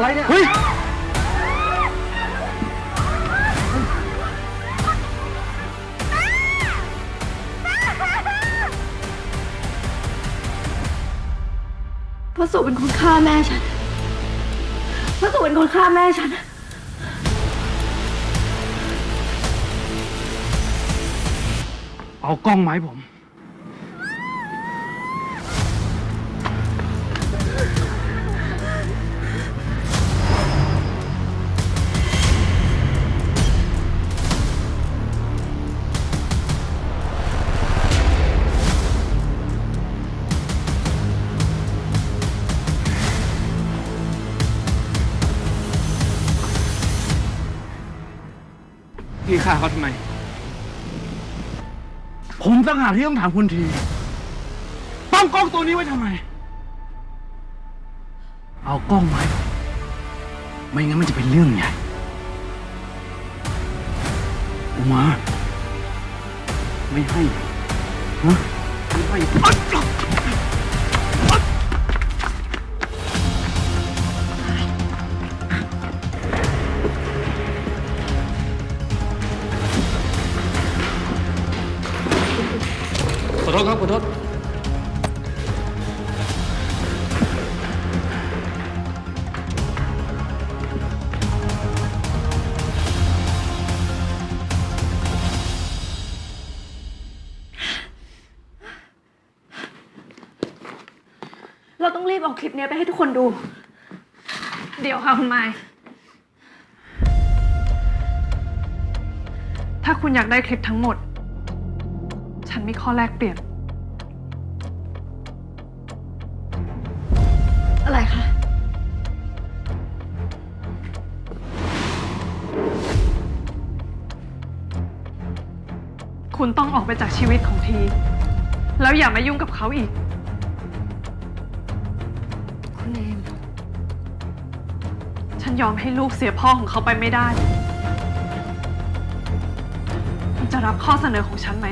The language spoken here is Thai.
อะไรเนี่ย เฮ้ย พระสุเป็นคนฆ่าแม่ฉัน พระสุเป็นคนฆ่าแม่ฉัน เอากล้องไหมผม พี่ฆ่าเขาทำไม ผมต่างหากที่ต้องถามคุณทีตั้งกล้องตัวนี้ไว้ทำไม เอากล้องมาให้ผมไม่งั้นมันจะเป็นเรื่องใหญ่อุมา ไม่ให้ฮะไม่ให้ ขอโทษครับขอโทษเราต้องรีบเอาคลิปนี้ไปให้ทุกคนดู เดี๋ยวค่ะคุณไมค์ถ้าคุณอยากได้คลิปทั้งหมด ฉันมีข้อแลกเปลี่ยน อะไรคะ คุณต้องออกไปจากชีวิตของที แล้วอย่ามายุ่งกับเขาอีก คุณเอม ฉันยอมให้ลูกเสียพ่อของเขาไปไม่ได้ คุณจะรับข้อเสนอของฉันไหม